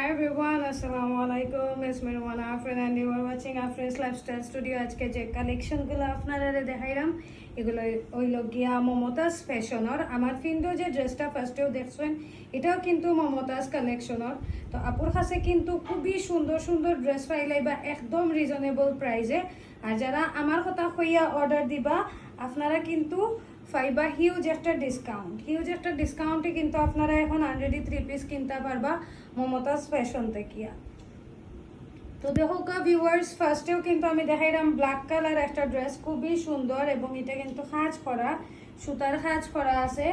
Hi everyone, Assalamu alaikum. It's Mirwana Afrin and you are watching Afrin's Lifestyle Studio. আজকে যে কালেকশনগুলো আপনারা দেখাইলাম এগুলো হইল গিয়া মমতাজ ফ্যাশনের আমার কিন্তু যে ড্রেসটা ফার্স্টেও দেখছেন এটাও কিন্তু মমতাজ কালেকশনের তো আপুর কাছে কিন্তু খুবই সুন্দর সুন্দর ড্রেস পাইলাই বা একদম রিজনেবল প্রাইসে আর যারা আমার কথা হইয়া অর্ডার দিবা আপনারা কিন্তু ফাইবা হিউজ একটা ডিসকাউন্ট হিউজ একটা ডিসকাউন্টে কিন্তু আপনারা এখন আনরেডি থ্রি পিস কিনতে পারবা মমতাজ ফ্যাশন থেকে তো দেখো কা ভিউয়ার্স ফার্স্টেও কিন্তু আমি দেখাইলাম ব্ল্যাক কালার একটা ড্রেস খুবই সুন্দর এবং এটা কিন্তু খাঁজ করা, সুতার খাঁজ করা আছে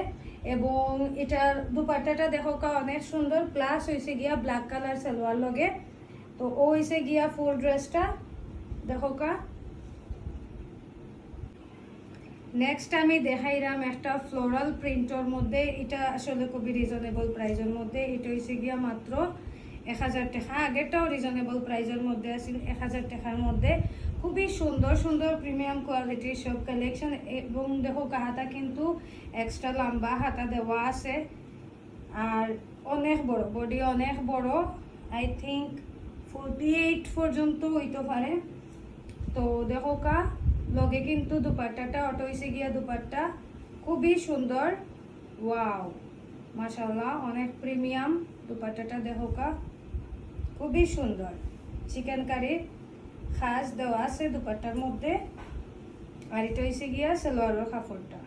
এবং এটার দুপাট্টাটা দেখো কা অনেক সুন্দর প্লাস হয়েছে গিয়া ব্ল্যাক কালার সালোয়ার লগে। তো ও হয়েছে গিয়া ফুল ড্রেসটা দেখো কা নেক্সট আমি দেখাইলাম একটা ফ্লোরাল প্রিন্টর মধ্যে, এটা আসলে খুবই রিজনেবল প্রাইজের মধ্যে। এটা হয়েছে গিয়া মাত্র এক হাজার টাকা। আগেরটাও রিজনেবল প্রাইজের মধ্যে আছিল, এক হাজার টাকার মধ্যে। খুবই সুন্দর সুন্দর প্রিমিয়াম কোয়ালিটির সব কালেকশন এবং দেখো হাতা কিন্তু এক্সট্রা লম্বা হাতা দেওয়া আছে। আর অনেক বড় বডি অনেক বড়। আই থিঙ্ক ফোরটি এইট পর্যন্ত হইতে পারে। তো দেখো কা লগে কিন্তু দুপাট্টাটা, অটো হয়েছে গিয়া দুপাট্টা। খুবই সুন্দর। ওয়াও মাশাল্লাহ অনেক প্রিমিয়াম দুপাট্টাটা দেখো কা খুবই সুন্দর। চিকেন কারির খাস দেওয়া আছে দুপাট্টার মধ্যে। আর এটা হয়েছে গিয়া সালোয়ারের কাপড়টা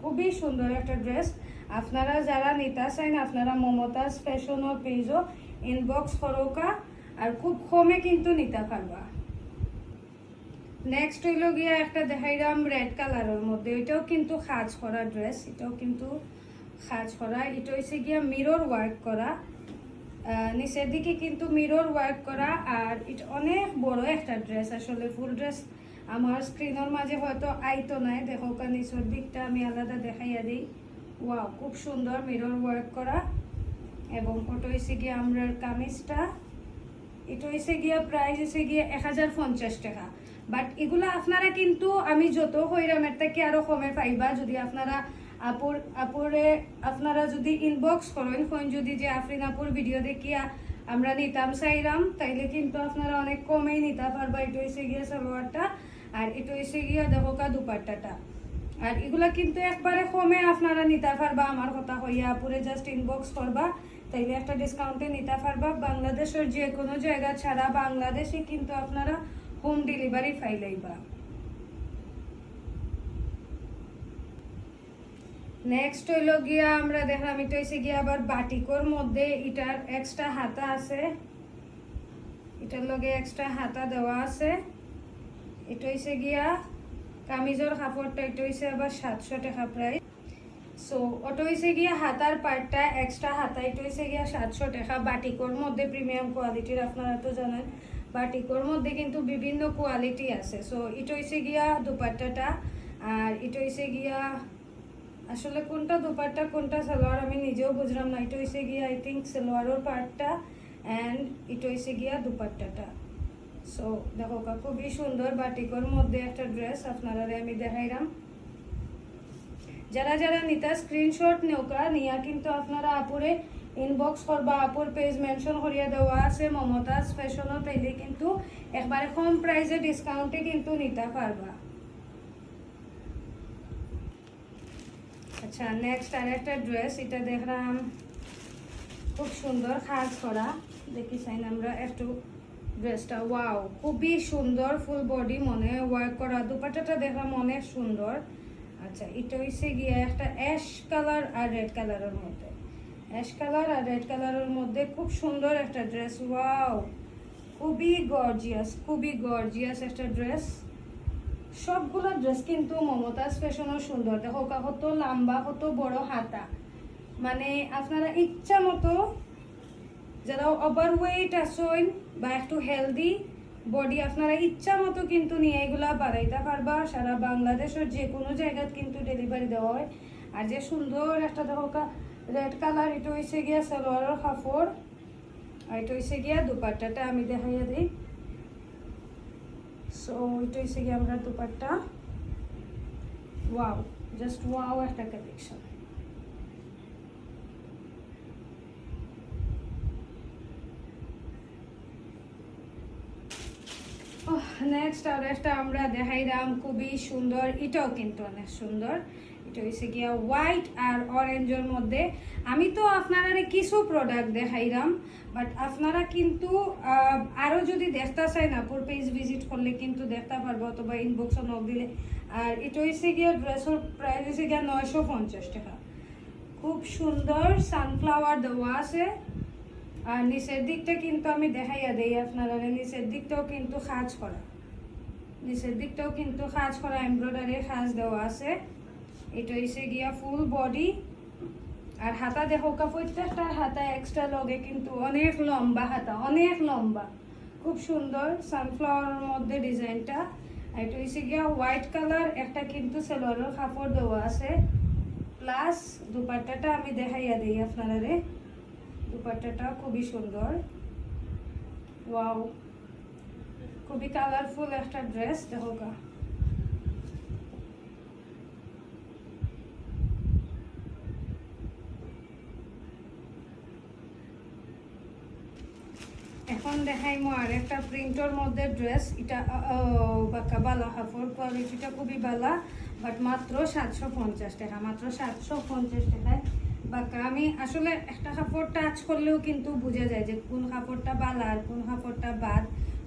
খুবই সুন্দর একটা ড্রেস। আপনারা যারা নিতা চাইন আপনারা মমতাজ ফ্যাশনের পেজও ইনবক্স করোকা। আর খুব কমে কিন্তু নিতে পারবা। নেক্সট হইল গিয়া একটা দেখাইলাম রেড কালারের মধ্যে। ওইটাও কিন্তু খাজ করা ড্রেস এটাও কিন্তু খাজ করা। এটা হয়েছে গিয়া মিরর ওয়ার্ক করা। নিচের দিকে কিন্তু মিরর ওয়ার্ক করা আর এটা অনেক বড় একটা ড্রেস আসলে ফুল ড্রেস আমার স্ক্রিনের মাঝে হয়তো আইতো নাই। দেখো নিচের দিকটা আমি আলাদা দেখাইয়া দিই। ওয়াও খুব সুন্দর মিরর ওয়ার্ক করা। এবং ওটা হয়েছে গিয়া আমরা কামিজটা। এটা হয়েছে গিয়া প্রাইস হয়েছে গিয়া এক হাজার পঞ্চাশ টাকা। বাট এগুলো আপনারা কিন্তু, আমি যত হইরাম এর থেকে আরও কমে পাইবা, যদি আপনারা আপুর, আপুরে আপনারা যদি ইনবক্স করেন কোন যদি যে আফরিন আপুর ভিডিও দেখিয়া আমরা নিতাম, চাইরাম, তাইলে কিন্তু আপনারা অনেক কমেই নিতে পারবা। এটা হয়েছে গিয়া সালোয়ারটা, আর এটা হয়েছে গিয়া দেখোকা দুপাট্টাটা আর এগুলা কিন্তু একবারে কমে আপনারা নিতে পারবা, আমার কথা হইয়া আপুরে জাস্ট ইনবক্স করবা, তাইলে একটা ডিসকাউন্টে নিতে পারবা। বাংলাদেশের যে কোনো জায়গা ছাড়া বাংলাদেশে কিন্তু আপনারা হোম ডেলিভারি ফাইলাইবা নেক্সট হইল গিয়া আমরা দেখলাম, এটা হয়েছে গিয়া আবার বাটিকোর মধ্যে, এটার এক্সট্রা হাতা আছে। এটার লগে এক্সট্রা হাতা দেওয়া আছে। এটা হয়েছে গিয়া কামিজের কাপড়টা, এটা হয়েছে আবার সাতশো টাকা প্রায় সো ওটা হয়েছে গিয়া হাতার পার্টটা এক্সট্রা হাতা, এটা হয়েছে গিয়া সাতশো টাকা। বাটিকোর মধ্যে প্রিমিয়াম কোয়ালিটির আপনারা তো জানেন। বাটিকোর মধ্যে কিন্তু বিভিন্ন কোয়ালিটি আছে। সো এটা হয়েছে গিয়া দুপাট্টাটা, আর এটা হয়েছে গিয়া, আসলে কোনটা দুপাট্টা, কোনটা সালোয়ার আমি নিজেও বুঝলাম না। এটা হয়েছে গিয়া আই থিঙ্ক সালোয়ারের পার্টটা অ্যান্ড এটা হয়েছে গিয়া দুপাট্টাটা। সো দেখো খুবই সুন্দর বাটিকোর মধ্যে একটা ড্রেস আপনারা আমি দেখাইলাম যারা যারা নিতা স্ক্রিনশট নেওকা, নিয়া কিন্তু আপনারা আপুরে ইনবক্স করবা আপুর পেজ মেনশন করিয়া দেওয়া আছে, মমতাজ ফ্যাশনও তাইলে কিন্তু একবারে কম প্রাইসে ডিসকাউন্টে কিন্তু নিতে পারবা আচ্ছা নেক্সট আর একটা ড্রেস এটা দেখলাম খুব সুন্দর খাস করা দেখি চাইন আমরা একটু ড্রেসটা ওয়াও খুবই সুন্দর ফুল বডি মনে ওয়ার্ক করা দুপাটাটা দেখলাম অনেক সুন্দর আচ্ছা এটা হয়েছে গিয়ে একটা অ্যাশ কালার আর রেড কালারের মধ্যে। অ্যাশ কালার আর রেড কালারের মধ্যে খুব সুন্দর একটা ড্রেস, ওয়াও! খুবই গর্জিয়াস খুবই গর্জিয়াস একটা ড্রেস। সবগুলো ড্রেস কিন্তু মমতাজ ফ্যাশনও সুন্দর। দেখো কত লম্বা কত বড় হাতা। মানে আপনারা ইচ্ছা মতো যারা ওভার ওয়েট আসেন বা একটু হেলদি বডি আপনারা ইচ্ছা মতো কিন্তু নিয়ে এগুলা বাড়াইতে পারবা। সারা বাংলাদেশের যে কোনো জায়গাত কিন্তু ডেলিভারি দেওয়া হয়। আর যে সুন্দর একটা, দেখো রেড কালার এটা হয়েছে গিয়া সালোয়ারের কাপড় আর এটা হয়েছে গিয়া দুপাট্টাটা, আমি দেখাইয়া দিই সো এটা হয়েছে গিয়া আমরা দুপাট্টা। ওয়াও জাস্ট ওয়াও একটা কালেকশন নেক্সট আর একটা আমরা দেখাইলাম, খুবই সুন্দর, এটাও কিন্তু অনেক সুন্দর। এটা হয়েছে গিয়া হোয়াইট আর অরেঞ্জের মধ্যে। আমি তো আপনারা কিছু প্রোডাক্ট দেখাইলাম বাট আপনারা কিন্তু আহ, আরও যদি দেখতে চাই না পুর পেজ ভিজিট করলে কিন্তু দেখতে পারব অথবা ইনবক্স নক দিলে। আর এটা হয়েছে গিয়া ড্রেসের প্রাইস হয়েছে গিয়া নয়শো পঞ্চাশ টাকা। খুব সুন্দর সানফ্লাওয়ার দেওয়া আছে। আর নিচের দিকটা কিন্তু আমি দেখাইয়া দেই আপনারা নিচের দিকটাও কিন্তু কাজ করা। নিচের দিকটাও কিন্তু কাজ করা এমব্রয়ডারি কাজ দেওয়া আছে। এটা হইছে গিয়া ফুল বডি আর হাতা দেখো কা প্রত্যেকটা হাতা এক্সট্রা লগে, কিন্তু অনেক লম্বা হাতা, অনেক লম্বা। খুব সুন্দর সানফ্লাওয়ারের মধ্যে ডিজাইনটা। এটা হইছে গিয়া হোয়াইট কালার একটা কিন্তু সেলোয়ারের কাপড় দেওয়া আছে। প্লাস দুপাট্টাটা আমি দেখাইয়া দিই আপনারা দুপাট্টাটা খুবই সুন্দর। ওয়াও খুবই কালারফুল একটা ড্রেস দেখো কা এখন দেখাইমো আর একটা প্রিন্টর মধ্যে ড্রেস এটা বাকা বালা কাপড় কোয়ালিটিটা খুবই বালা বাট মাত্র সাতশো পঞ্চাশ টাকা, মাত্র সাতশো পঞ্চাশ টাকায়। বাকা আমি আসলে একটা কাপড় টাচ করলেও কিন্তু বোঝা যায় যে কোন কাপড়টা বালা আর কোন কাপড়টা বাদ।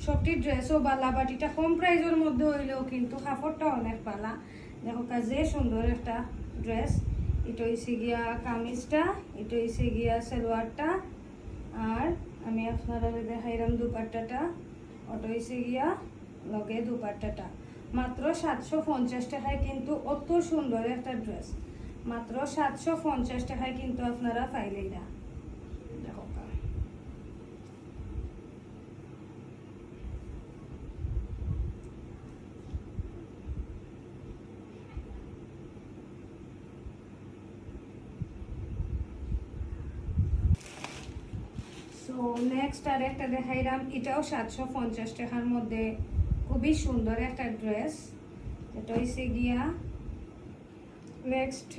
সবটি ড্রেসও বালা বাট এটা কম প্রাইজের মধ্যে হইলেও কিন্তু কাপড়টা অনেক বালা। দেখো কাজে সুন্দর একটা ড্রেস এটা হইছে গিয়া কামিজটা, এটা হইছে গিয়া সালোয়ারটা, আর আমি আপনারা দেখাইলাম দুপাট্টাটা। অটো এসে গিয়া, লগে দুপাট্টাটা। মাত্র সাতশো পঞ্চাশ টাকায় কিন্তু অত সুন্দর একটা ড্রেস মাত্র সাতশো পঞ্চাশ টাকায় কিন্তু আপনারা পাইলেই না দেখো কা। সো নেক্সট আর একটা দেখাইলাম এটাও সাতশো পঞ্চাশ টাকার মধ্যে। খুবই সুন্দর একটা ড্রেস এটা হয়েছে গিয়া নেক্সট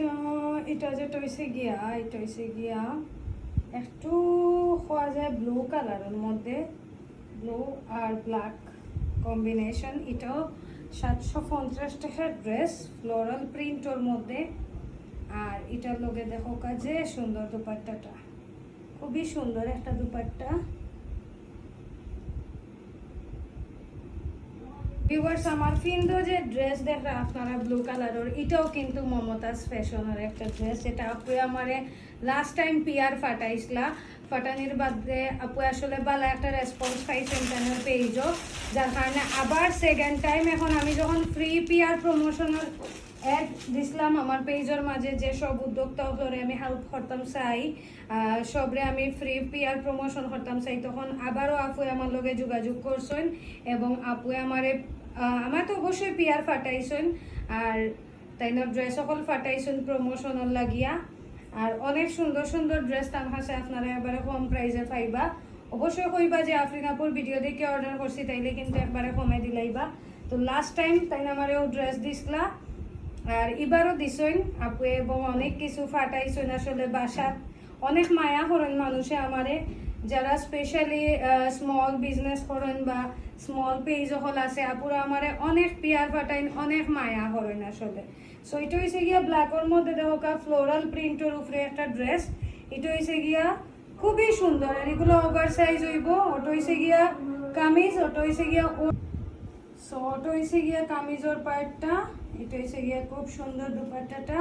এটা যেটা হয়েছে গিয়া, এটা হয়েছে গিয়া, একটু হওয়া যায় ব্লু কালারের মধ্যে। ব্লু আর ব্ল্যাক কম্বিনেশন এটাও সাতশো পঞ্চাশ টাকার ড্রেস ফ্লোরাল প্রিন্টর মধ্যে। আর এটার লগে দেখো কাজে সুন্দর দুপাট্টাটা। খুবই সুন্দর একটা দুপাট্টা। ভিউয়ার্স আমার কিন্তু যে ড্রেস দেখরা আপনারা ব্লু কালারের এটাও কিন্তু মমতাজ ফ্যাশনের একটা ড্রেস এটা আপু আমারে লাস্ট টাইম পিয়ার ফাটাইছিলা। ফাটানির বাদে আপু আসলে ভালো একটা রেসপন্স পাইছেন চ্যানেল পেজও যার কারণে আবার সেকেন্ড টাইম এখন আমি যখন ফ্রি পিয়ার প্রমোশনের অ্যাড দিছিলাম আমার পেজের মাঝে যে সব উদ্যোক্তা হলে আমি হেল্প করতাম চাই সবরে আমি ফ্রি পিয়ার প্রমোশন করতাম চাই। তখন আবারও আপু আমার লগে যোগাযোগ করছেন এবং আপু আমারে আমার তো অবশ্যই পিয়ার ফাটাইছেন আর তাই না ড্রেস সকল ফাটাইছেন প্রমোশনের লাগিয়া। আর অনেক সুন্দর সুন্দর ড্রেস তার কাছে আপনারা এবারে কম প্রাইসে পাইবা। অবশ্যই কইবা যে আফরিনাপুর ভিডিও দেখে অর্ডার করছি, তাইলে কিন্তু একবারে কমাই দিলাইবা। তো লাস্ট টাইম তাই না, আমারও ড্রেস দিছিলা। আর এবারও দিছইন আপু এবং অনেক কিছু ফাটাইছইন আসলে বাসাত। অনেক মায়া করেন মানুষে আমারে, যারা স্পেশালি স্মল বিজনেস করেন বা স্মল পেজ হল আছে, আপুরা আমারে অনেক পিয়ার ফাটাইন, অনেক মায়া করেন আসলে। সো এটা হয়েছে গিয়া ব্ল্যাকের মধ্যে দেখো ফ্লোরাল প্রিন্টের উপরে একটা ড্রেস এটা হয়েছে গিয়া খুবই সুন্দর। আর এগুলো ওভার সাইজ হইব, ওটা হয়েছে গিয়া কামিজ, ওটা হয়েছে গিয়া সো ওটা হয়েছে গিয়া কামিজর পার্টটা এটা হয়েছে গিয়া খুব সুন্দর দুপাট্টাটা।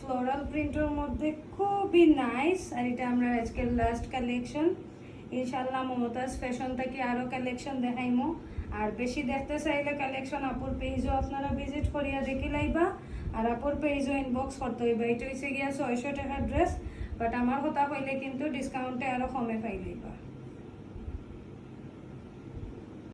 ফ্লোরাল প্রিন্টের মধ্যে খুবই নাইস আর এটা আমরা আজকের লাস্ট কালেকশন ইনশাল্লাহ মমতাজ ফ্যাশন থেকে আরও কালেকশন দেখাইমো। আর বেশি দেখতে চাইলে কালেকশন আপুর পেজও আপনারা ভিজিট করিয়া দেখি লাইবা। আর আপুর পেজও ইনবক্স করতে হইবা। এটা হয়েছে গিয়া ছয়শো টাকার ড্রেস বাট আমার কথা হইলে কিন্তু ডিসকাউন্টে আরও কমে পাই লাইবা।